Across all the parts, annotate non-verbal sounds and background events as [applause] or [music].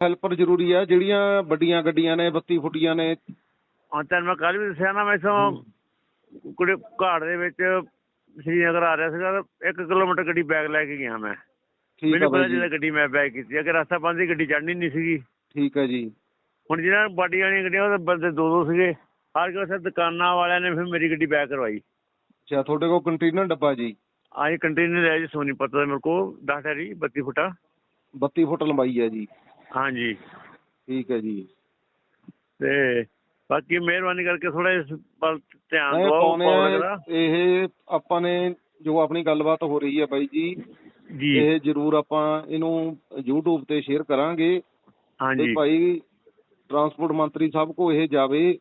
Helper ਜ਼ਰੂਰੀ ਆ ਜਿਹੜੀਆਂ ਵੱਡੀਆਂ ਗੱਡੀਆਂ ਨੇ 32 ਫੁੱਟੀਆਂ ਨੇ। ਹਾਂ ਤੈਨੂੰ ਮੈਂ ਕੱਲ ਵੀ ਦੱਸਿਆ ਨਾ ਮੈਂ ਇਥੋਂ ਕੁੜੇ ਘਾੜ ਦੇ ਵਿੱਚ ਸ਼੍ਰੀਨਗਰ ਆ ਰਿਹਾ ਸੀਗਾ ਤਾਂ 1 ਕਿਲੋਮੀਟਰ ਗੱਡੀ ਬੈਗ ਲੈ ਕੇ ਗਿਆ ਮੈਂ। ਠੀਕ ਆ ਮੈਨੂੰ ਪਤਾ ਜਿਹੜਾ ਜੀ। ਗੱਡੀ ਮੈਂ ਬੈਗ ਕੀਤੀ ਅਗਰ ਰਸਤਾ ਬੰਦ ਸੀ ਗੱਡੀ ਚੜਨੀ ਨਹੀਂ ਸੀਗੀ। ਠੀਕ ਹੈ ਜੀ। ਹੁਣ ਜਿਹਨਾਂ ਨੂੰ ਬਾਡੀ ਵਾਲੀਆਂ ਗੱਡੀਆਂ ਉਹ ਤਾਂ ਬੰਦੇ ਦੋ ਦੋ ਸੀਗੇ। ਹਰ ਕਿਸੇ ਦੁਕਾਨਾਂ ਵਾਲਿਆਂ ਨੇ ਫਿਰ ਮੇਰੀ ਗੱਡੀ ਬੈਕ ਕਰਵਾਈ। ਅੱਛਾ ਤੁਹਾਡੇ ਕੋਲ ਕੰਟੇਨਰ ਡੱਬਾ ਜੀ? ਆਹ ਕੰਟੇਨਰ ਹੈ ਜੀ ਸੋਨੀਪਤ ਦਾ ਮੇਰੇ ਕੋਲ 10 ਹੈ ਜੀ 32 ਫੁੱਟਾ। 32 ਫੁੱਟ ਲੰਬਾਈ ਹੈ ਜੀ। ਹਾਂਜੀ। ਠੀਕ ਹੈ ਜੀ। ਤੇ ਬਾਕੀ ਮਿਹਰਬਾਨੀ ਕਰਕੇ ਥੋੜਾ ਇਸ ਵੱਲ ਧਿਆਨ ਮੈਂ ਦਿਵਾਓ ਦਾ। ਇਹ ਆਪਾਂ ਨੇ ਜੋ ਆਪਣੀ ਗੱਲਬਾਤ ਹੋ ਰਹੀ ਹੈ ਬਾਈ ਜੀ ਜੀ। ਇਹ ਜਰੂਰ ਆਪਾਂ ਇਹਨੂੰ YouTube ਤੇ ਸ਼ੇਅਰ ਕਰਾਂਗੇ। ਤੇ ਹਾਂਜੀ ਭਾਈ ਟਰਾਂਸਪੋਰਟ ਮੰਤਰੀ ਸਾਹਿਬ ਕੋ ਇਹ ਜਾਵੇ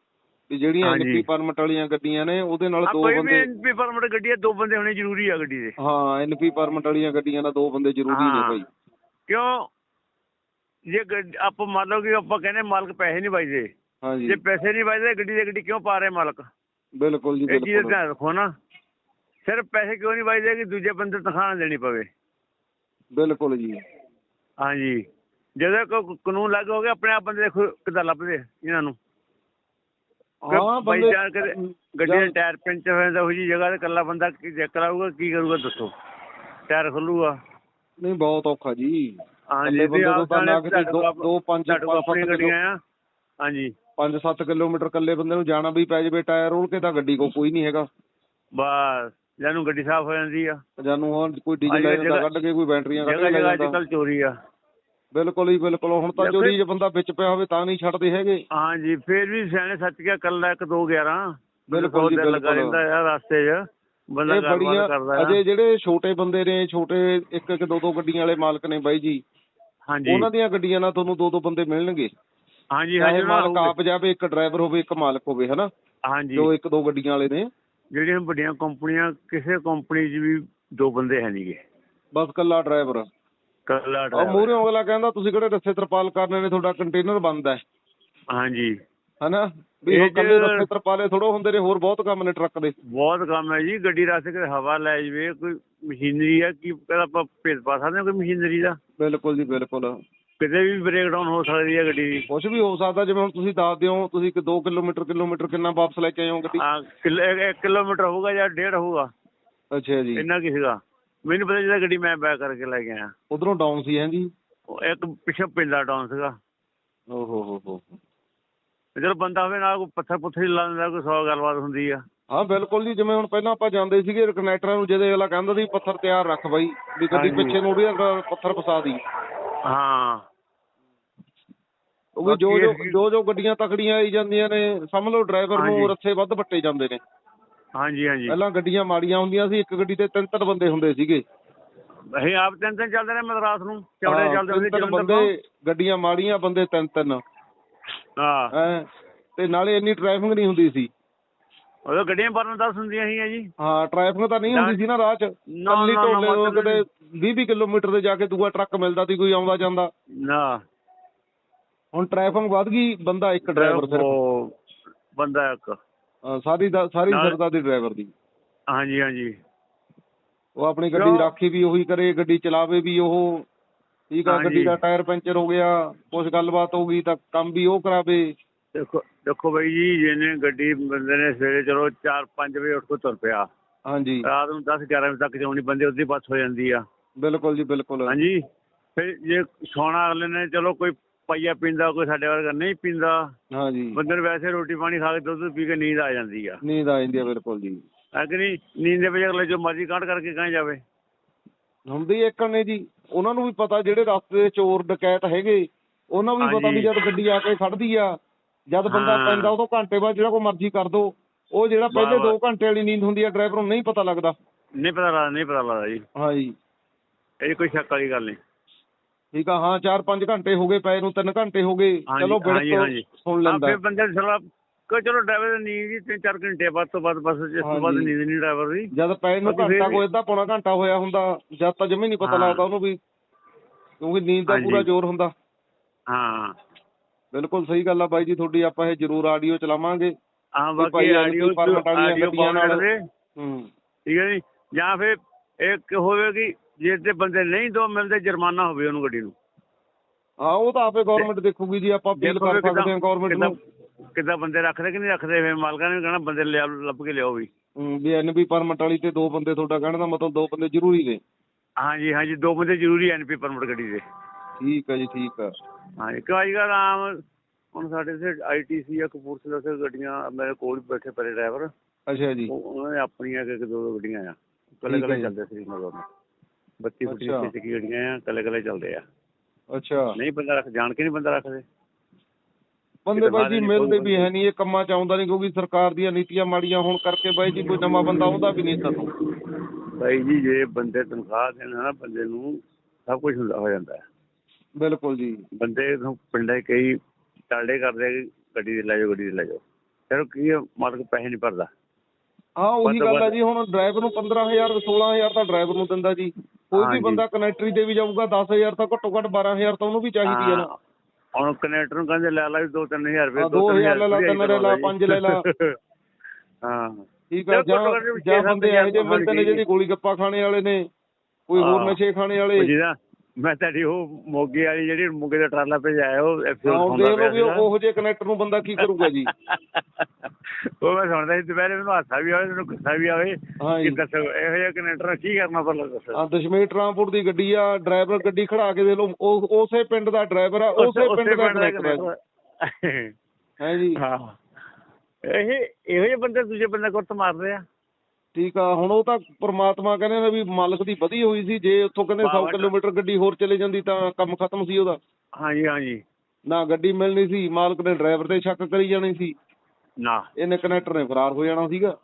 ਕਿ ਜਿਹੜੀਆਂ ਹਾਂਜੀ। ਐਨਪੀ ਪਰਮਿਟ ਵਾਲੀਆਂ ਗੱਡੀਆਂ ਨੇ ਉਹਦੇ ਨਾਲ ਆ ਦੋ ਕੋਈ ਵੀ ਬੰਦੇ ਐਨਪੀ ਪਰਮਿਟ ਗੱਡੀ ਹੈ ਦੋ ਬੰਦੇ ਹੋਣੇ ਜ਼ਰੂਰੀ ਆ ਗੱਡੀ ਦੇ। ਹਾਂ ਐਨਪੀ ਪਰਮਿਟ ਵਾਲੀਆਂ ਗੱਡੀਆਂ ਨਾਲ ਦੋ ਬੰਦੇ ਜ਼ਰੂਰੀ ਨੇ ਹਾਂ। ਭਾਈ ਕਿਉਂ? ਜੇ ਗੱਡ- ਆਪਾਂ ਮੰਨ ਲਓ ਕਿ ਆਪਾਂ ਕਹਿੰਦੇ ਮਾਲਕ ਪੈਸੇ ਨਹੀਂ ਵਾਜਦੇ। ਹਾਂਜੀ। ਜੇ ਪੈਸੇ ਨਹੀਂ ਵਾਜਦੇ ਗੱਡੀ ਦੇ ਗੱਡੀ ਕਿਉਂ ਪਾ ਰਹੇ ਮਾਲਕ? ਬਿਲਕੁਲ ਜੀ ਇਹ ਚੀਜ਼ ਦਾ ਬਿਲਕੁਲ। ਧਿਆਨ ਰੱਖੋ ਨਾ। ਸਿਰਫ ਪੈਸੇ ਕਿਉਂ ਨਹੀਂ ਵਾਜਦੇ ਕਿ ਦੂਜੇ ਬੰਦੇ ਨੂੰ ਤਨਖਾਹ ਨਾ ਦੇਣੀ ਪਵੇ? ਬਿਲਕੁਲ ਜੀ। ਹਾਂਜੀ। ਜਦੋਂ ਕੋਈ ਕਾਨੂੰਨ ਲਾਗੂ ਹੋ ਗਿਆ ਆਪਣੇ ਆਪ ਬੰਦੇ ਦੇਖੋ ਕਿੱਦਾਂ ਲੱਭਦੇ ਆ ਇਹਨਾਂ ਨੂੰ। ਹਾਂ ਬਾਈ ਬੰਦੇ ਜਾਨ ਕਦੇ ਗੱਡੀ ਦਾ ਟਾਇਰ ਪੈਂਚਰ ਹੋ ਜਾਂਦਾ ਉਹ ਜੀ ਜਗ੍ਹਾ ਤੇ ਇਕੱਲਾ ਬੰਦਾ ਕੀ ਚੈੱਕ ਕਰਾਊਗਾ ਕੀ ਕਰੂਗਾ ਦੱਸੋ। ਟਾਇਰ ਖੁੱਲੂਗਾ। ਨਹੀਂ ਬਹੁਤ ਔਖਾ ਜੀ। ਹਾਂਜੀ ਤੋਂ ਆਪ ਜਾਣੇ ਦੋ ਪੰਜ ਪੰਜ ਆਪਣੀਆਂ ਸੱਤ ਗੱਡੀਆਂ ਆ। ਹਾਂਜੀ। 5-7 ਕਿਲੋਮੀਟਰ ਇਕੱਲੇ ਬੰਦੇ ਨੂੰ ਜਾਣਾ ਵੀ ਪੈ ਜਾਵੇ ਟਾਇਰ ਰੋਲ ਕੇ ਤਾਂ ਗੱਡੀ ਕੋ ਕੋਈ ਨਹੀਂ ਹੈਗਾ। ਬਸ ਜਾਨੂੰ ਗੱਡੀ ਸਾਫ਼ ਹੋ ਜਾਂਦੀ ਆ। ਜਾਨੂੰ ਹੁਣ ਕੋਈ ਅੱਜ ਡੀਜ਼ਲ ਲੈ ਕੱਲ੍ਹ ਜਾਂਦਾ ਕੱਢ ਕੇ ਕੋਈ ਬੈਟਰੀਆਂ ਕੱਢ ਜਗ੍ਹਾ ਕੇ ਲੈ ਜਗ੍ਹਾ ਅੱਜ ਜਾਂਦਾ। ਕੱਲ੍ਹ ਚੋਰੀ ਆ। ਬਿਲਕੁਲ ਹੀ ਬਿਲਕੁਲ। ਹੁਣ ਤਾਂ ਚੋਰੀ ਜੇ ਬੰਦਾ ਵਿੱਚ ਪਿਆ ਹੋਵੇ ਤਾਂ ਨਹੀਂ ਛੱਡਦੇ ਹੈਗੇ। ਹਾਂਜੀ ਫੇਰ ਵੀ ਸਿਆਣੇ ਸੱਚ ਗਿਆ ਕੱਲਾ 1 2 11 ਬਿਲਕੁਲ ਜੀ, ਲੱਗਾ। ਰਹਿੰਦਾ ਰਸਤੇ 'ਚ। ਬੰਦਾ ਗੱਲਬਾਤ ਕਰਦਾ ਅਜੇ ਜਿਹੜੇ ਛੋਟੇ ਬੰਦੇ ਨੇ ਛੋਟੇ ਇੱਕ ਇੱਕ ਦੋ ਦੋ ਗੱਡੀਆਂ ਵਾਲੇ ਮਾਲਕ ਨੇ ਬਾਈ ਜੀ ਉਹਨਾਂ ਦੀਆਂ ਗੱਡੀਆਂ ਨਾਲ ਤੁਹਾਨੂੰ ਦੋ ਦੋ ਬੰਦੇ ਮਿਲਣਗੇ। ਹਾਂਜੀ ਹਾਂਜੀ ਮਾਲਕ ਆਪ ਜਾਵੇ ਇੱਕ ਡਰਾਈਵਰ ਹੋਵੇ ਇੱਕ ਮਾਲਕ ਹੋਵੇ ਹਨਾ? ਹਾਂਜੀ। ਜੋ ਇੱਕ ਦੋ ਗੱਡੀਆਂ ਵਾਲੇ ਨੇ। ਜਿਹੜੀਆਂ ਵੱਡੀਆਂ ਕੰਪਨੀਆਂ ਕਿਸੇ ਕੰਪਨੀ 'ਚ ਵੀ ਦੋ ਬੰਦੇ ਹੈ ਨਹੀਂਗੇ ਬਸ ਕੱਲਾ ਡਰਾਈਵਰ। ਕੱਲਾ ਉਹ driver। ਮੂਹਰੇ ਅਗਲਾ ਕਹਿੰਦਾ ਤੁਸੀਂ ਕਿਹੜੇ ਰੱਸੇ ਤਰਪਾਲ ਕਰਨੇ ਨੇ? ਤੁਹਾਡਾ ਕੰਟੇਨਰ ਬੰਦ ਹੈ। ਹਾਂਜੀ। ਹਨਾ? ਵੀ ਇਹ ਕੱਲੇ ਰੱਸੇ ਤਰਪਾਲੇ ਥੋੜੋ ਹੁੰਦੇ ਨੇ ਹੋਰ ਬਹੁਤ ਕੰਮ ਨੇ ਟਰੱਕ ਦੇ। ਬਹੁਤ ਕੰਮ ਹੈ ਜੀ ਗੱਡੀ ਰਸਤੇ ਕਿਤੇ ਹਵਾ ਲੈ ਜਵੇ ਕੋਈ ਮਸ਼ੀਨਰੀ ਆ ਕੀ ਕਹਿੰਦਾ ਆਪਾਂ ਭੇਦ ਪਾ ਸਕਦੇ ਹਾਂ ਕੋਈ ਮਸ਼ੀਨਰੀ ਦਾ? ਬਿਲਕੁਲ ਜੀ ਬਿਲਕੁਲ। ਕਿਤੇ ਵੀ ਬ੍ਰੇਕਡਾਊਨ ਹੋ ਸਕਦੀ ਹੈ ਗੱਡੀ ਦੀ। ਕੁਝ ਵੀ ਹੋ ਸਕਦਾ ਜਿਵੇਂ ਹੁਣ ਤੁਸੀਂ ਦੱਸਦੇ ਹੋ ਤੁਸੀਂ ਕਿ 2 ਕਿਲੋਮੀਟਰ ਕਿਲੋਮੀਟਰ ਕਿੰਨਾ ਵਾਪਸ ਲੈ ਕੇ ਆਏ ਹੋ ਗੱਡੀ? ਆ ਇੱਕ ਕਿਲੋਮੀਟਰ ਹੋਊਗਾ ਜਾਂ ਡੇਢ ਹੋਊਗਾ? ਅੱਛਾ ਜੀ। ਇੰਨਾ ਕੀ ਸੀਗਾ? ਮੈਨੂੰ ਪਤਾ ਜਿਹੜਾ ਗੱਡੀ ਮੈਂ ਬੈਕ ਕਰਕੇ ਲੈ ਕੇ ਆਇਆ। ਉਧਰੋਂ ਡਾਊਨ ਸੀ ਹੈ ਜੀ? ਇੱਕ ਪਿੱਛੇ ਪਿੰਡਾ ਡਾਊਨ ਸੀਗਾ। ਓ ਹੋ ਹੋ ਹੋ। ਜਦੋਂ ਬੰਦਾ ਹੋਵੇ ਨਾਲ ਕੋਈ ਪੱਥਰ ਪੁੱਥਰ ਹੀ ਲਾ ਦਿੰਦਾ ਕੋਈ ਸੌ ਗੱਲਬਾਤ ਹੁੰਦੀ ਆ। ਹਾਂ ਬਿਲਕੁਲ ਜੀ ਜਿਵੇਂ ਹੁਣ ਪਹਿਲਾਂ ਆਪਾਂ ਜਾਂਦੇ ਸੀਗੇ ਕਨੈਕਟਰਾਂ ਨੂੰ ਜਿਹਦੇ ਅਗਲਾ ਕਹਿੰਦਾ ਸੀ ਪੱਥਰ ਤਿਆਰ ਰੱਖ ਬਾਈ ਵੀ ਗੱਡੀ ਹਾਂਜੀ। ਪਿੱਛੇ ਨੂੰ ਵੀ ਪੱਥਰ ਫਸਾ ਦੀ। ਹਾਂ। ਉਹ ਜੋ ਜੋ ਜੋ ਜੋ ਗੱਡੀਆਂ ਤਕੜੀਆਂ ਆਈ ਜਾਂਦੀਆਂ ਨੇ ਸਮਝ ਲਓ ਡਰਾਈਵਰ ਨੂੰ। ਰੱਸੇ ਵੱਧ ਵੱਟੇ ਜਾਂਦੇ ਨੇ। ਹਾਂਜੀ ਹਾਂਜੀ। ਪਹਿਲਾਂ ਗੱਡੀਆਂ ਮਾੜੀਆਂ ਹੁੰਦੀਆਂ ਸੀ ਇੱਕ ਗੱਡੀ ਤੇ ਤਿੰਨ ਤਿੰਨ ਬੰਦੇ ਹੁੰਦੇ ਸੀਗੇ। ਅਸੀਂ ਆਪ ਤਿੰਨ ਤਿੰਨ ਚੱਲਦੇ ਰਹੇ ਮਦਰਾਸ ਨੂੰ ਚੌੜੇ ਚੱਲਦੇ ਹੁੰਦੇ ਤਿੰਨ ਬੰਦੇ ਗੱਡੀਆਂ ਮਾੜੀਆਂ ਬੰਦੇ ਤਿੰਨ ਤਿੰਨ। ਹਾਂ। ਹੈਂ। ਤੇ ਨਾਲੇ ਇੰਨੀ ਟ੍ਰੈਫਿਕ ਨਹੀਂ ਹੁੰਦੀ ਸੀ। ਉਦੋਂ ਗੱਡੀਆਂ ਭਰਨ ਦਸ ਹੁੰਦੀਆਂ ਸੀਗੀਆਂ ਜੀ। ਹਾਂ ਟ੍ਰੈਫਿਕ ਤਾਂ ਨਹੀਂ ਹੁੰਦੀ ਸੀ ਨਾ ਰਾਹ 'ਚ। ਨਾ, ਕੱਲੀ ਨਾ, ਢੋਲੇ ਨੂੰ ਮਤਲਬ ਕਿਤੇ 20 20 ਕਿਲੋਮੀਟਰ ਤੇ ਜਾ ਕੇ ਦੂਆ ਟਰੱਕ ਮਿਲਦਾ ਸੀ ਕੋਈ ਆਉਂਦਾ ਜਾਂਦਾ। ਨਾ। ਹੁਣ ਟ੍ਰੈਫਿਕ ਵੱਧ ਗਈ ਬੰਦਾ ਇੱਕ ਡਰਾਈਵਰ ਸਿਰਫ। ਉਹ ਬੰਦਾ ਇੱਕ। ਸਾਰੀ ਦਾ ਸਾਰੀ ਨਾਲ- ਸਰਦਾ ਦੀ ਡਰਾਈਵਰ ਦੀ। ਹਾਂਜੀ ਹਾਂਜੀ। ਉਹ ਆਪਣੀ ਗੱਡੀ ਕਿਉਂ? ਰਾਖੀ ਵੀ ਉਹੀ ਕਰੇ ਗੱਡੀ ਚਲਾਵੇ ਵੀ ਉਹ ਠੀਕ ਆ। ਗੱਡੀ ਦਾ ਟਾਇਰ ਪੈਂਚਰ ਹੋ ਗਿਆ ਕੁਛ ਗੱਲਬਾਤ ਹੋ ਗਈ ਤਾਂ ਕੰਮ ਵੀ ਉਹ ਕਰਾਵੇ। ਦੇਖੋ ਦੇਖੋ ਬਾਈ ਜੀ ਜਿਹਨੇ ਗੱਡੀ ਬੰਦੇ ਨੇ ਸਵੇਰੇ ਚਲੋ 4-5 ਵਜੇ ਉੱਠ ਕੇ ਤੁਰ ਪਿਆ। ਹਾਂਜੀ। ਰਾਤ ਨੂੰ 10-11 ਵਜੇ ਤੱਕ ਜਾਉਣੀ ਬੰਦੇ ਉਹਦੀ ਬੱਸ ਹੋ ਜਾਂਦੀ ਆ। ਬਿਲਕੁਲ ਜੀ ਬਿਲਕੁਲ। ਹਾਂਜੀ। ਫਿਰ ਜੇ ਸੌਣਾ ਅਗਲੇ ਨੇ ਚਲੋ ਕੋਈ ਪਈਆ ਪੀਂਦਾ ਕੋਈ ਸਾਡੇ ਵਰਗਾ ਨਹੀਂ ਪੀਂਦਾ। ਹਾਂਜੀ। ਬੰਦੇ ਨੂੰ ਵੈਸੇ ਰੋਟੀ ਪਾਣੀ ਖਾ ਕੇ ਦੁੱਧ ਪੀ ਕੇ ਨੀਂਦ ਆ ਜਾਂਦੀ ਆ। ਨੀਂਦ ਆ ਜਾਂਦੀ ਆ ਬਿਲਕੁਲ ਜੀ। ਨਹੀਂ? ਨੀਂਦ ਦੇ ਵਿੱਚ ਅਗਲੇ ਜੋ ਮਰਜ਼ੀ ਕਾਂਡ ਕਰਕੇ ਕਹਾਂ ਜਾਵੇ। ਹੁੰਦੀ ਇੱਕ ਨੇ ਜੀ ਉਹਨਾਂ ਨੂੰ ਵੀ ਪਤਾ ਜਿਹੜੇ ਰਸਤੇ ਦੇ ਚੋਰ ਡਕੈਤ ਹੈਗੇ ਉਹਨਾਂ ਨੂੰ ਵੀ ਪਤਾ ਵੀ। ਜਦ ਗੱਡੀ ਆ ਕੇ ਖੜਦੀ ਆ ਜਦ ਬੰਦਾ ਹਾਂ। ਪੈਂਦਾ ਉਦੋਂ ਘੰਟੇ ਬਾਅਦ ਜਿਹੜਾ ਕੋ ਮਰਜ਼ੀ ਕਰ ਦੋ ਉਹ ਜਿਹੜਾ ਪਹਿਲੇ ਵਾਹ, ਵਾਹ। 2 ਘੰਟੇ ਵਾਲੀ ਨੀਂਦ ਹੁੰਦੀ ਆ ਡਰਾਈਵਰ ਨੂੰ ਨਹੀਂ ਪਤਾ ਲੱਗਦਾ ਨਹੀਂ ਪਤਾ ਲੱਗਦਾ ਨਹੀਂ ਪਤਾ ਲੱਗਦਾ ਜੀ ਹਾਂਜੀ ਇਹ ਕੋਈ ਸ਼ੱਕ ਵਾਲੀ ਗੱਲ ਨਹੀਂ ਠੀਕ ਆ ਹਾਂ 4-5 ਘੰਟੇ ਹੋ ਗਏ ਪਏ ਨੂੰ 3 ਘੰਟੇ ਹੋ ਗਏ ਚਲੋ ਬਿਲਕੁਲ। ਸੁਣ ਲੈਂਦਾ ਫਿਰ ਬੰਦੇ ਸਲਾ ਕੋ ਚਲੋ ਡਰਾਈਵਰ ਦੀ ਨੀਂਦ ਤਿੰਨ ਚਾਰ ਘੰਟੇ ਬਾਅਦ ਤੋਂ ਬਾਅਦ ਬਸ ਇਸ ਤੋਂ ਬਾਅਦ ਹਾਂਜੀ। ਨੀਂਦ ਨਹੀਂ ਡਰਾਈਵਰ ਦੀ ਜਦ ਪਏ ਨੂੰ ਫਿਰ ਘੰਟਾ ਵੀ- ਕੋਈ ਅੱਧਾ ਪੌਣਾ ਘੰਟਾ ਹੋਇਆ ਹੁੰਦਾ ਜਦ ਤਾਂ ਜਮੇ ਨਹੀਂ ਪਤਾ ਹਾਂ। ਲੱਗਦਾ ਉਹਨੂੰ ਵੀ ਕਿਉਂਕਿ ਨੀਂਦ ਦਾ ਹਾਂਜੀ। ਪੂਰਾ ਜ਼ੋਰ ਹੁੰਦਾ। ਹਾਂ। ਬਿਲਕੁਲ ਸਹੀ ਗੱਲ ਆ ਬਾਈ ਜੀ ਤੁਹਾਡੀ ਆਪਾਂ ਇਹ ਜ਼ਰੂਰ ਆਡੀਓ ਚਲਾਵਾਂਗੇ। ਹਾਂ ਬਾਕੀ ਭਾਈ ਆਡੀਓ ਪੀ ਫਾਰਮੈਟ ਵਾਲੀਆਂ ਆਡੀਓ ਗੱਡੀਆਂ ਨਾਲ- ਦੇ ਹੂੰ। ਠੀਕ ਹੈ ਜੀ? ਜਾਂ ਫਿਰ ਇੱਕ ਹੋਵੇ ਕਿ ਜੇ ਤੇ ਬੰਦੇ ਨਹੀਂ ਦੋ ਮਿਲਦੇ ਜੁਰਮਾਨਾ ਹੋਵੇ ਉਹਨੂੰ ਗੱਡੀ ਨੂੰ। ਹਾਂ ਉਹ ਤਾਂ ਆਪੇ ਗਵਰਨਮੈਂਟ ਦੇਖੂਗੀ ਜੀ ਆਪਾਂ ਅਪੀਲ ਦੇਖੋ ਕਰ ਵੀ ਕਿੱਦਾਂ- ਸਕਦੇ ਹਾਂ ਗਵਰਨਮੈਂਟ ਨੂੰ। ਕਿੱਦਾਂ- ਕਿੱਦਾਂ ਬੰਦੇ ਰੱਖਦੇ ਕਿ ਨਹੀਂ ਰੱਖਦੇ? ਫਿਰ ਮਾਲਕਾਂ ਨੇ ਕਹਿਣਾ ਬੰਦੇ ਲਿਆ ਲੱਭ ਕੇ ਲਿਆਓ ਵੀ। ਵੀ ਐਨਬੀ ਪਰਮਿਟ ਵਾਲੀ ਤੇ ਦੋ ਬੰਦੇ ਤੁਹਾਡਾ ਕਹਿਣ ਦਾ ਮਤਲਬ ਦੋ ਬੰਦੇ ਜ਼ਰੂਰੀ ਨੇ। ਹਾਂਜੀ ਹਾਂਜੀ ਦੋ ਬੰਦੇ ਜ਼ਰੂਰੀ ਐਨਪੀ ਪਰਮਿਟ ਗੱਡੀ ਦੇ। ਠੀਕ ਆ ਜੀ ਠੀਕ ਆ। ਹਾਂਜੀ ਕਿਉਂ ਅੱਜ ਕੱਲ੍ਹ ਆਮ ਹੁਣ ਸਾਡੇ ਇੱਥੇ ਆਈਟੀਸੀ ਆ ਕਪੂਰਥਲਾ ਸੇ ਗੱਡੀਆਂ ਮੇਰੇ ਕੋਲ ਹੀ ਬੈਠੇ ਪਰੇ ਡਰਾਈਵਰ। ਅੱਛਾ ਜੀ। ਉਹ- ਉਹਨਾਂ ਨੇ ਆਪਣੀਆਂ ਇੱਕ ਇੱਕ ਦੋ ਦੋ ਗੱਡੀਆਂ ਆ। ਕੱਲੇ ਠੀਕ ਹੈ ਕੱਲੇ ਜੀ। ਚੱਲਦੇ ਸੀ ਮਗਰ। ਬੱਤੀ ਫੁੱਟੀ ਅੱਛਾ। ਗੱਡੀਆਂ ਆ ਕੱਲੇ ਕੱਲੇ ਚੱਲਦੇ ਆ। ਅੱਛਾ। ਨਹੀਂ ਬੰਦਾ ਰੱਖ ਜਾਣ ਕੇ ਨਹੀਂ ਬੰਦਾ ਰੱਖਦੇ। ਬੰਦੇ ਬਾਈ ਜੀ ਮਿਲਦੇ ਵੀ ਹੈ ਨਹੀਂ। ਇਹ ਕੰਮਾਂ ਚ ਆਉਂਦਾ ਨਹੀਂ ਕਿਉਂਕਿ ਸਰਕਾਰ ਦੀਆਂ ਨੀਤੀਆਂ ਮਾੜੀਆਂ ਹੋਣ ਕਰਕੇ ਬਾਈ ਜੀ ਕੋਈ ਨਵਾਂ ਬੰਦਾ ਆਉਂਦਾ ਵੀ ਨਹੀਂ ਸਾਨੂੰ ਬਾਈ ਜੀ ਜੇ ਬੰਦੇ ਤਨਖਾਹ ਦੇਣ ਨਾ ਬੰਦੇ ਨੂੰ ਸਭ ਕੁਝ ਹੁੰਦਾ ਹੋ ਜਾਂਦਾ ਹੈ। ਬਿਲਕੁਲ ਜੀ। ਬੰਦੇ ਨੂੰ ਪਿੰਡਾਂ ਕਈ ਟਾਲੇ ਕਰਦੇ ਆ ਕਿ ਗੱਡੀ ਦੇ ਲੈ ਜਾਓ ਗੱਡੀ ਦੇ ਲੈ ਜਾਓ। ਫਿਰ ਕੀ ਮਾਲਕ ਪੈਸੇ ਨਹੀਂ ਭਰਦਾ। ਹਾਂ ਉਹੀ ਗੱਲ ਹੈ। ਜੀ ਹੁਣ ਡਰਾਈਵਰ ਨੂੰ 15000 16000 ਤਾਂ ਡਰਾਈਵਰ ਨੂੰ ਦਿੰਦਾ ਜੀ। ਕੋਈ ਵੀ। ਬੰਦਾ ਕਨੈਕਟਰੀ ਦੇ ਵੀ ਜਾਊਗਾ 10000 ਤਾਂ ਘੱਟੋ ਘੱਟ 12000 ਤਾਂ ਉਹਨੂੰ ਵੀ ਚਾਹੀਦੀ ਹੈ ਨਾ। ਹੁਣ ਕਨੈਕਟਰ ਨੂੰ ਕਹਿੰਦੇ ਲੈ ਲਾ ਵੀ 2-3000 ਰੁਪਏ ਹਾਂ, ਦੋ ਹਜ਼ਾਰ ਲੈ ਲਾ, ਤਿੰਨ ਲੈ ਲਾ, ਜੀ। ਪੰਜ ਲੈ ਲਾ। ਹਾਂ ਠੀਕ ਆ ਜਾਂ ਜਾਂ ਬੰਦੇ ਇਹੋ ਜਿਹੇ ਮਿਲਦੇ ਨੇ ਜਿਹੜੀ ਗੋਲੀ ਗੱਪਾ ਖਾਣੇ ਵਾਲੇ ਨੇ ਕੋਈ ਹੋਰ ਹਾਂ। ਨਸ਼ੇ ਖਾਣੇ ਵਾਲੇ ਮੈਂ ਤੁਹਾਡੀ ਉਹ ਮੋਗੇ ਵਾਲੀ ਜਿਹੜੀ ਮੋਗੇ ਦਾ ਟਰਾਲਾ ਭੇਜਾਇਆ ਉਹ ਵੀ ਉਹ- ਜਿਹੇ ਕਨੈਕਟਰ ਨੂੰ ਬੰਦਾ ਕੀ ਕਰੂਗਾ ਜੀ। [laughs] ਉਹ ਮੈਂ ਸੁਣਦਾ ਸੀ ਦੁਪਹਿਰੇ ਮੈਨੂੰ ਹਾਸਾ ਵੀ ਆਵੇ ਮੈਨੂੰ ਗੁੱਸਾ ਵੀ ਆਵੇ ਕਿ ਜੀ। ਦੱਸੋ ਇਹੋ ਜਿਹਾ ਕਨੈਕਟਰ ਕੀ ਕਰਨਾ ਪਰਲਾ ਦੱਸੋ। ਹਾਂ ਦਸ਼ਮੇਸ਼ ਟਰਾਂਸਪੋਰਟ ਦੀ ਗੱਡੀ ਆ ਡਰਾਈਵਰ ਗੱਡੀ ਖੜਾ ਕੇ ਦੇ ਉਹ ਉਸੇ ਪਿੰਡ ਦਾ ਡਰਾਈਵਰ ਆ ਉਸੇ ਪਿੰਡ ਦਾ ਕਨੈਕਟਰ ਹੈ ਜੀ। ਹਾਂ। ਇਹ ਇਹੋ ਜਿਹੇ ਬੰਦੇ ਦੂਜੇ ਬੰਦੇ ਕੋਲ ਮਾਰਦੇ ਆ। ਠੀਕ ਆ ਹੁਣ ਉਹ ਤਾਂ ਪ੍ਰਮਾਤਮਾ ਕਹਿੰਦੇ ਨੇ ਵੀ ਮਾਲਕ ਦੀ ਵਧੀ ਹੋਈ ਸੀ ਜੇ ਉੱਥੋਂ ਕਹਿੰਦੇ 100 ਬਾਬਾ- ਕਿਲੋਮੀਟਰ ਗੱਡੀ ਹੋਰ ਚਲੇ ਜਾਂਦੀ ਤਾਂ ਕੰਮ ਖਤਮ ਸੀ ਉਹਦਾ। ਹਾਂਜੀ ਹਾਂਜੀ। ਨਾ ਗੱਡੀ ਮਿਲਣੀ ਸੀ ਮਾਲਕ ਨੇ ਡਰਾਈਵਰ ਤੇ ਸ਼ੱਕ ਕਰੀ ਜਾਣੀ ਸੀ। ਨਾ। ਇਹਨੇ ਕਨੈਕਟਰ ਨੇ ਫਰਾਰ ਹੋ ਜਾਣਾ ਸੀਗਾ।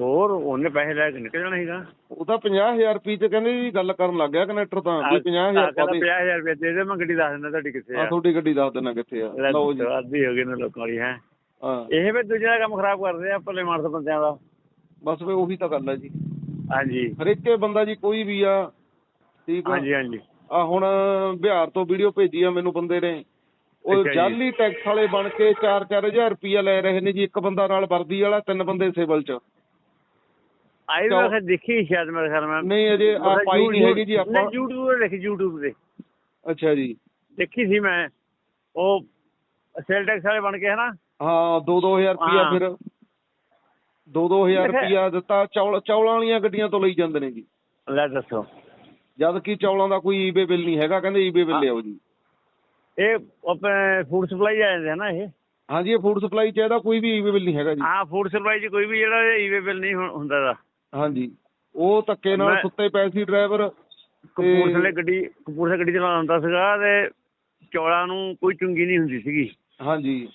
ਹੋਰ ਉਹਨੇ ਪੈਸੇ ਲੈ ਕੇ ਨਿਕਲ ਜਾਣਾ ਸੀਗਾ। ਉਹ ਤਾਂ 50000 ਰੁਪਏ ਚ ਕਹਿੰਦੇ ਜੀ ਗੱਲ ਕਰਨ ਲੱਗ ਗਿਆ ਕਨੈਕਟਰ ਤਾਂ ਵੀ 50000 ਪਾ ਦੇ 50000 ਰੁਪਏ ਦੇ ਦੇ ਮੈਂ ਗੱਡੀ ਦੱਸ ਦਿੰਦਾ ਤੁਹਾਡੀ ਕਿੱਥੇ ਆ। ਆ ਤੁਹਾਡੀ ਗੱਡੀ ਦੱਸ ਦੇਣਾ ਕਿੱਥੇ ਆ। ਲਓ ਜੀ। ਅੱਧੀ ਹੋ ਗਈ ਨੇ ਲੋਕਾਂ ਵਾਲੀ ਹੈ। ਹਾਂ। ਇਹ ਵੀ ਦੂਜੇ ਦਾ ਕੰਮ ਖਰਾਬ ਕਰਦੇ ਆ ਭਲੇ ਮਾਨਸ ਬੰਦਿਆਂ ਦਾ। ਬਸ ਫੇ ਉਹੀ ਤਾਂ ਗੱਲ ਹੈ ਜੀ। ਹਾਂਜੀ। ਹਰੇਕੇ ਬੰਦਾ ਜੀ ਕੋਈ ਵੀ ਆ ਠੀਕ ਆ? ਹਾਂਜੀ ਹਾਂਜੀ। ਆ ਹੁਣ ਬਿਹਾਰ ਤੋਂ ਵੀਡੀਓ ਭੇਜੀ ਆ ਮੈਨੂੰ ਬੰਦੇ ਨੇ। ਉਹ ਅੱਛਾ ਜੀ। ਜਾਲੀ ਟੈਕਸ ਵਾਲੇ ਬਣ ਕੇ 4-4000 ਰੁਪਇਆ ਲੈ ਰਹੇ ਨੇ ਜੀ ਇੱਕ ਬੰਦਾ ਨਾਲ ਵਰਦੀ ਵਾਲਾ ਤਿੰਨ ਬੰਦੇ ਸਿਵਲ ਚ। ਆਈ ਚਲੋ। ਮੈਂ ਕਿਹਾ ਦੇਖੀ ਸ਼ਾਇਦ ਮੇਰੇ ਖਿਆਲ ਮੈਂ ਨਹੀਂ ਅਜੇ ਆ ਪਾਈ ਨਹੀਂ ਹੈਗੀ ਜੀ ਆਪਾਂ। ਨਹੀਂ YouTube ਤੇ ਦੇਖੀ YouTube ਤੇ। ਅੱਛਾ ਜੀ। ਦੇਖੀ ਸੀ ਮੈਂ। ਉਹ ਸੇਲ ਟੈਕਸ ਵਾਲੇ ਬਣ ਕੇ ਹਨਾ। ਹਾਂ 2-2000 ਰੁਪਇਆ ਹਾਂ। ਫਿਰ। 2-2000 ਮੈਂ ਕਿਹਾ- ਰੁਪਇਆ ਦਿੱਤਾ ਚੌਲ ਚੌਲਾਂ ਵਾਲੀਆਂ ਗੱਡੀਆਂ ਤੋਂ ਲਈ ਜਾਂਦੇ ਨੇ ਜੀ। ਲੈ ਦੱਸੋ। ਜਦ ਕਿ ਚੌਲਾਂ ਦਾ ਕੋਈ ਈਬੇ ਬਿੱਲ ਨਹੀਂ ਹੈਗਾ ਕਹਿੰਦੇ ਈਬੇ ਬਿੱਲ। ਲਿਆਓ ਜੀ। ਇਹ ਆਪਣੇ ਫੂਡ ਸਪਲਾਈ ਆ ਜਾਂਦੇ ਹਨਾ ਇਹ? ਹਾਂਜੀ ਇਹ ਫੂਡ ਸਪਲਾਈ ਚ ਇਹਦਾ ਕੋਈ ਵੀ ਈਬੇ ਬਿੱਲ ਨਹੀਂ ਹੈਗਾ ਜੀ। ਹਾਂ ਫੂਡ ਸਪਲਾਈ 'ਚ ਕੋਈ ਵੀ ਜਿਹੜਾ ਈਵੇ ਬਿੱਲ ਨਹੀਂ ਹੁੰਦਾ ਦਾ ਹਾਂਜੀ। ਉਹ ਧੱਕੇ ਨਾਲ ਸੁੱਤੇ ਪਏ ਸੀ ਡਰਾਈਵਰ ਕਪੂਰਥਲੇ ਗੱਡੀ ਕਪੂਰਥਲੇ ਗੱਡੀ ਚਲਾਉਂਦਾ ਹੁੰਦਾ ਸੀਗਾ ਤੇ ਚੌਲਾਂ ਨੂੰ ਕੋਈ ਚੁੰਗੀ ਨਹੀਂ ਹੁੰਦੀ ਸੀਗੀ। ਹਾਂਜੀ।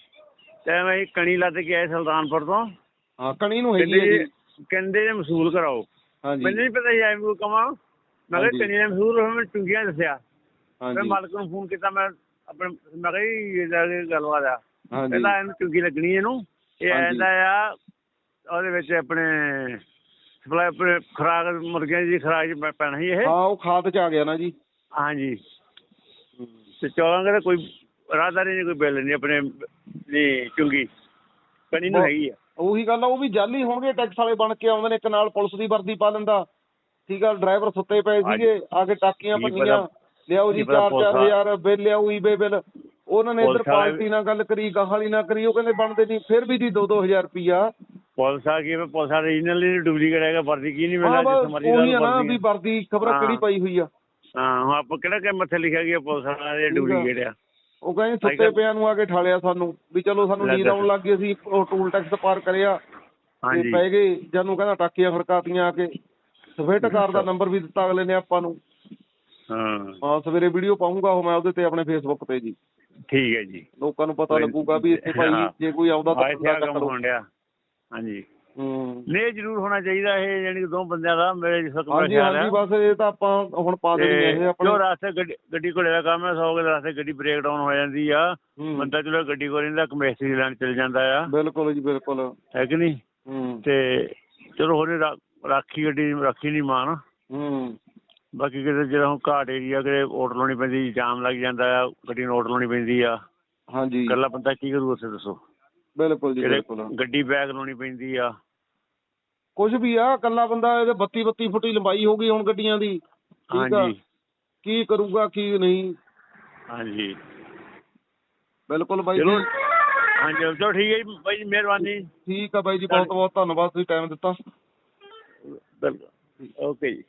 ਤੇ ਮੈਂ ਕਣੀ ਲੱਦ ਕੇ ਆਇਆ ਸੁਲਤਾਨਪੁਰ ਤੋਂ। ਹਾਂ ਕਣੀ ਨੂੰ ਹੈਗੀ ਹੈ ਕਹਿੰਦੇ ਜੀ ਜੀ ਕਹਿੰਦੇ ਨੇ ਮਸੂਲ ਕਰਾਓ। ਹਾਂਜੀ। ਮੈਨੂੰ ਨਹੀਂ ਪਤਾ ਸੀ ਐਵੇਂ ਕੋਈ ਕਮਾ। ਮੈਂ ਹਾਂਜੀ। ਕਿਹਾ ਕਣੀ ਦਾ ਮਸੂਲ ਹੋਇਆ ਮੈਂ ਚੁੰਗੀਆਂ ਦੱਸਿਆ। ਮੈਂ ਹਾਂਜੀ। ਮਾਲਕ ਨੂੰ ਫੋਨ ਕੀਤਾ ਮੈਂ ਆਪਣੇ ਮੈਂ ਕਿਹਾ ਜੀ ਇਹਦਾ ਕੀ ਗੱਲਬਾਤ ਆ। ਹਾਂਜੀ। ਕਹਿੰਦਾ ਇਹਨੂੰ ਚੁੰਗੀ ਲੱਗਣੀ ਇਹਨੂੰ। ਇਹ ਹਾਂਜੀ। ਆਂਦਾ ਆ ਉਹਦੇ ਵਿੱਚ ਆਪਣੇ ਸਪਲਾਈ ਆਪਣੇ ਖਰਾਕ ਮੁਰਗੀਆਂ ਦੀ ਖਰਾਕ ਚ ਪੈ- ਪੈਣਾ ਸੀ ਇਹ। ਹਾਂ ਉਹ ਖਾਦ ਚ ਆ ਗਿਆ ਨਾ ਜੀ। ਹਾਂਜੀ। ਤੇ ਚੌਲਾਂ ਦਾ ਤਾਂ ਕੋਈ ਰਾਹਦਾਰੀ ਨਹੀਂ ਕੋਈ ਬਿੱਲ ਨਹੀਂ ਆਪਣੇ ਨਹੀਂ ਚੁੰਗੀ। ਕਣੀ ਨੂੰ ਹੈਗੀ ਆ। ਉਹੀ ਗੱਲ ਆ ਉਹ ਵੀ ਜਾਲੀ ਹੋਣਗੇ ਟੈਕਸ ਵਾਲੇ ਬਣ ਕੇ ਆਉਂਦੇ ਨੇ ਇੱਕ ਨਾਲ ਪੁਲਿਸ ਦੀ ਵਰਦੀ ਪਾ ਲੈਂਦਾ। ਠੀਕ ਆ ਡਰਾਈਵਰ ਸੁੱਤੇ ਪਏ। ਸੀਗੇ ਆ ਕੇ ਟਾਕੀਆਂ ਕੀ ਭੰਨੀਆਂ। ਲਿਆਓ ਜੀ ਕੀ ਪਤਾ 4-4000 ਬਿੱਲ ਲਿਆਓ ਈਬੇ ਬਿੱਲ। ਉਹਨਾਂ ਨੇ ਇੱਧਰ ਪਾਰਟੀ ਨਾਲ ਗੱਲ ਕਰੀ ਗਾਹਾਂ ਨਾਲ ਕਰੀ ਉਹ ਕਹਿੰਦੇ ਬਣਦੇ ਨਹੀਂ। ਫਿਰ ਵੀ ਜੀ 2-2000 ਰੁਪਿਆ ਪੁਲਿਸ ਆ ਗਈ ਪੁਲਿਸ ਆ ਰੀਜਨਲ ਨਹੀਂ ਡੁਪਲੀਕੇਟ ਹੈਗਾ ਵਰਦੀ ਕੀ ਨਹੀਂ ਹਾਂ ਮਿਲਦਾ ਬਸ ਜਿੱਥੇ ਮਰਜ਼ੀ ਦਾ ਨਾ ਵੀ ਵਰਦੀ ਖਬਰ ਹਾਂ। ਕਿਹੜੀ ਪਾਈ ਹੋਈ ਆ। ਹਾਂ ਹੁਣ ਆਪਾਂ ਕਿਹੜਾ ਕਿ ਮੱਥੇ ਲਿਖਿਆ ਗਿਆ ਪੁਲਿਸ ਆ। ਡੁਪਲੀਕੇਟ ਆ। ਉਹ ਕਹਿੰਦੇ ਸੁੱਤੇ ਪਿਆਂ ਨੂੰ ਆ ਕੇ ਠਾਲਿਆ ਸਾਨੂੰ ਵੀ ਚਲੋ ਸਾਨੂੰ ਨੀਂਦ। ਆਉਣ ਲੱਗ ਗਈ ਅਸੀਂ ਉਹ ਟੂਲ ਟੈਕਸ ਪਾਰ ਕਰਿਆ। ਤੇ ਹਾਂਜੀ। ਪੈ ਗਏ ਜਾਨੂੰ ਕਹਿੰਦਾ ਟਾਕੀਆਂ ਖੜਕਾਤੀਆਂ ਆ ਕੇ। ਸਵੇਟ ਕਾਰ ਦਾ ਨੰਬਰ ਵੀ ਦਿੱਤਾ ਅਗਲੇ ਨੇ ਆਪਾਂ ਨੂੰ। ਹਾਂ। ਹਾਂ ਸਵੇਰੇ ਵੀਡੀਓ ਪਾਉਂਗਾ ਉਹ ਮੈਂ ਉਹਦੇ ਤੇ ਆਪਣੇ ਫੇਸਬੁੱਕ ਤੇ ਜੀ। ਠੀਕ ਹੈ ਜੀ। ਲੋਕਾਂ ਨੂੰ ਪਤਾ ਲੱਗੂਗਾ ਵੀ ਇੱਥੇ ਭਾਈ। ਜੇ ਕੋਈ ਆਉਂਦਾ ਤਾਂ ਕੰਮ ਹੋਣ ਡਿਆ। ਹਾਂਜੀ। ਇਹ ਜ਼ਰੂਰ ਹੋਣਾ ਚਾਹੀਦਾ ਇਹ ਕਿ ਦੋ ਬੰਦਿਆਂ ਦਾ ਮੇਰੇ ਜਿਸ ਵਕਤ ਮੇਰਾ ਹਾਂਜੀ ਖਿਆਲ ਹਾਂਜੀ ਹੈ ਬਸ ਇਹ ਤਾਂ ਆਪਾਂ ਹੁਣ ਪਾ ਦੇਣੀ ਹੈ ਆਪਣੇ ਜੋ ਰਾਸਤੇ ਗੱਡੀ ਗੱਡੀ ਘੋੜੇ ਦਾ ਕੰਮ ਹੈ ਸੌ ਕੇ ਰਾਸਤੇ ਗੱਡੀ ਬ੍ਰੇਕ ਡਾਊਨ ਹੋ ਜਾਂਦੀ ਆ। ਬੰਦਾ ਚਲੋ ਗੱਡੀ ਕੋਲ ਰਹਿੰਦਾ ਕਮੇਸੀ ਲੈਣ ਚਲ ਜਾਂਦਾ ਆ। ਬਿਲਕੁਲ ਜੀ ਬਿਲਕੁਲ। ਹੈ ਕਿ ਨਹੀਂ? ਹੂੰ। ਤੇ ਚਲੋ ਹੋਰੇ ਰਾਖੀ ਗੱਡੀ ਰਾਖੀ ਨਹੀਂ ਮਾਨ ਹੂੰ। ਬਾਕੀ ਕਿਤੇ ਜਿਹੜਾ ਹੁਣ ਘਾਟ ਏਰੀਆ ਕਿਤੇ ਓਟ ਲਾਉਣੀ ਪੈਂਦੀ ਜਾਮ ਲੱਗ ਜਾਂਦਾ ਆ ਗੱਡੀ ਨੂੰ ਓਟ ਲਾਉਣੀ ਪੈਂਦੀ ਆ। ਹਾਂਜੀ। ਇਕੱਲਾ ਬੰਦਾ ਕੀ ਕਰੂ ਉੱਥੇ ਦੱਸੋ। ਬਿਲਕੁਲ ਜੀ ਬਿਲਕੁਲ ਗੱਡੀ ਬੈਗ ਲਾਉਣੀ ਪੈਂਦੀ ਆ। ਕੁਝ ਵੀ ਆ ਕੱਲਾ ਬੰਦਾ ਇਹਦੇ 32 32 ਫੁੱਟ ਦੀ ਲੰਬਾਈ ਹੋ ਗਈ ਹੁਣ ਗੱਡੀਆਂ ਦੀ। ਹਾਂਜੀ। ਕੀ ਕਰੂਗਾ ਕੀ ਨਹੀਂ? ਹਾਂਜੀ। ਬਿਲਕੁਲ ਬਾਈ ਜੀ। ਹਾਂਜੀ ਚਲੋ ਠੀਕ ਹੈ ਜੀ ਬਾਈ ਜੀ ਮਿਹਰਬਾਨੀ। ਠੀਕ ਆ ਬਾਈ ਜੀ ਬਹੁਤ ਬਹੁਤ ਧੰਨਵਾਦ ਤੁਸੀਂ ਟਾਈਮ ਦਿੱਤਾ। ਬਿਲਕੁਲ। ਓਕੇ ਜੀ।